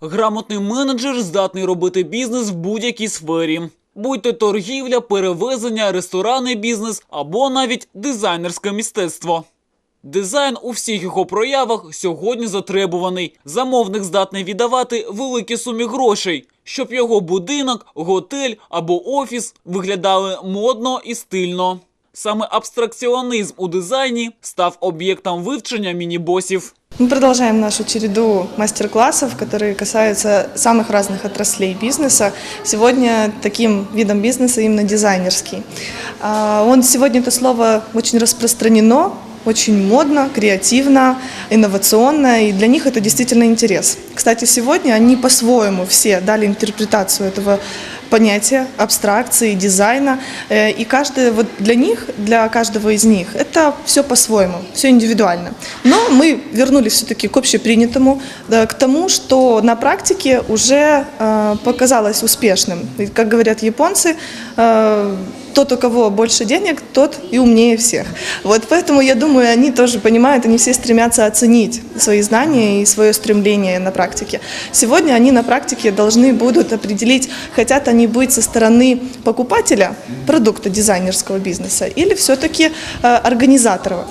Грамотний менеджер здатний робити бізнес в будь-якій сфері. Будь то торгівля, перевезення, ресторанний бізнес або навіть дизайнерське мистецтво. Дизайн у всіх його проявах сьогодні затребуваний. Замовник здатний віддавати великі суми грошей, щоб його будинок, готель або офіс виглядали модно і стильно. Саме абстракціонізм у дизайні став об'єктом вивчення міні-босів. Мы продолжаем нашу череду мастер-классов, которые касаются самых разных отраслей бизнеса. Сегодня таким видом бизнеса именно дизайнерский. А, Он сегодня это слово очень распространено, очень модно, креативно, инновационно, и для них это действительно интерес. Кстати, сегодня они по-своему все дали интерпретацию этого понятия, абстракции, дизайна, Э, и каждый, вот для них, для каждого из них, это все по-своему, все индивидуально. Но мы вернулись все-таки к общепринятому, да, к тому, что на практике уже э, показалось успешным. И, как говорят японцы, э, тот, у кого больше денег, тот и умнее всех. Вот поэтому, я думаю, они тоже понимают, они все стремятся оценить свои знания и свое стремление на практике. Сегодня они на практике должны будут определить, хотят они быть со стороны покупателя продукта дизайнерского бизнеса или все-таки э, организатора.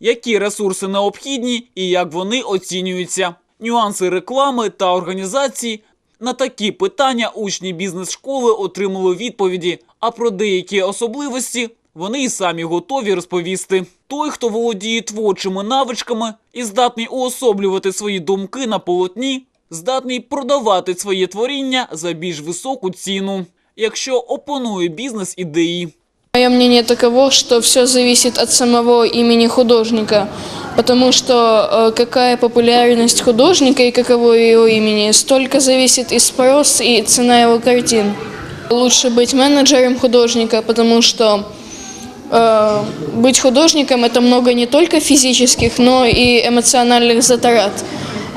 Які ресурси необхідні і як вони оцінюються, нюанси реклами та організації. на такі питання учні бізнес-школи отримали відповіді, а про деякі особливості вони і самі готові розповісти. Той, хто володіє творчими навичками і здатний уособлювати свої думки на полотні, здатний продавати своє творіння за більш високу ціну, якщо опонує бізнес ідеї. Мое мнение таково, что все зависит от самого имени художника, потому что э, какая популярность художника и каково его имени, столько зависит и спрос, и цена его картин. Лучше быть менеджером художника, потому что э, быть художником это много не только физических, но и эмоциональных затрат.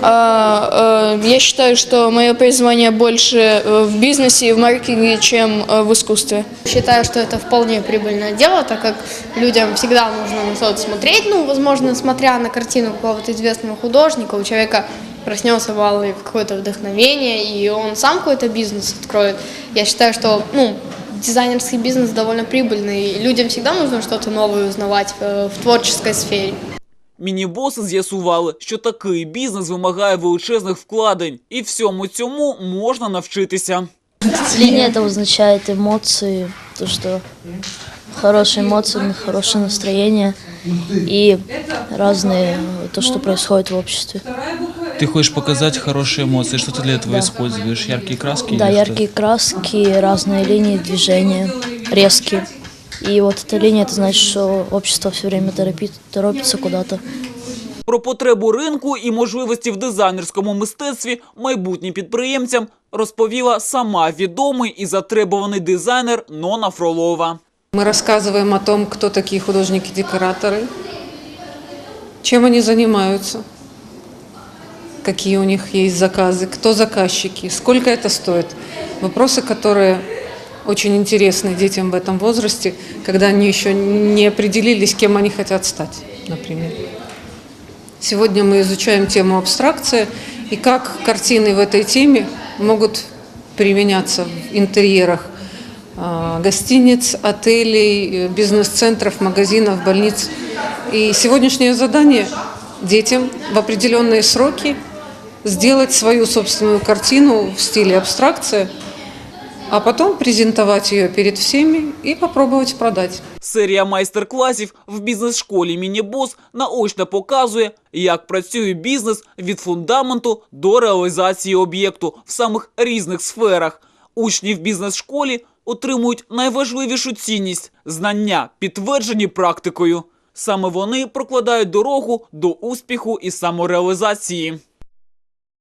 А, э, я считаю, что мое призвание больше э, в бизнесе и в маркетинге, чем э, в искусстве. Считаю, что это вполне прибыльное дело, так как людям всегда нужно на что-то смотреть. Ну, возможно, смотря на картину какого-то известного художника, у человека проснется баллы какое-то вдохновение, и он сам какой-то бизнес откроет. Я считаю, что ну, дизайнерский бизнес довольно прибыльный, и людям всегда нужно что-то новое узнавать э, в творческой сфере. Міні-боси з'ясували, що такий бізнес вимагає величезних вкладень, і всьому цьому можна навчитися. Линия это означает эмоции, то, что хорошие эмоции, хорошее настроение и разные, то, что происходит в обществе. Ты хочешь показать хорошие эмоции. Что ты для этого используешь? Яркие краски? Да, или что? яркие краски, разные линии движения, резкие. И вот эта линия, это значит, что общество все время торопит, торопится куда-то. Про потребу ринку і можливості в дизайнерському мистецтві майбутнім підприємцям розповіла сама відомий і затребуваний дизайнер Нона Фролова. Мы рассказываем о том, кто такие художники-декораторы, чем они занимаются, какие у них есть заказы, кто заказчики, сколько это стоит. Вопросы, которые очень интересны детям в этом возрасте, когда они еще не определились, кем они хотят стать, например. Сегодня мы изучаем тему абстракция и как картины в этой теме могут применяться в интерьерах а, гостиниц, отелей, бизнес-центров, магазинов, больниц. И сегодняшнее задание детям в определенные сроки сделать свою собственную картину в стиле абстракция, а потом презентовать ее перед всеми и попробовать продать. Серія майстер-класів в бізнес-школі Мінібос наочно показує, як працює бізнес від фундаменту до реалізації об'єкту в самих різних сферах. Учні в бізнес-школі отримують найважливішу цінність знання, підтверджені практикою. Саме вони прокладають дорогу до успіху і самореалізації.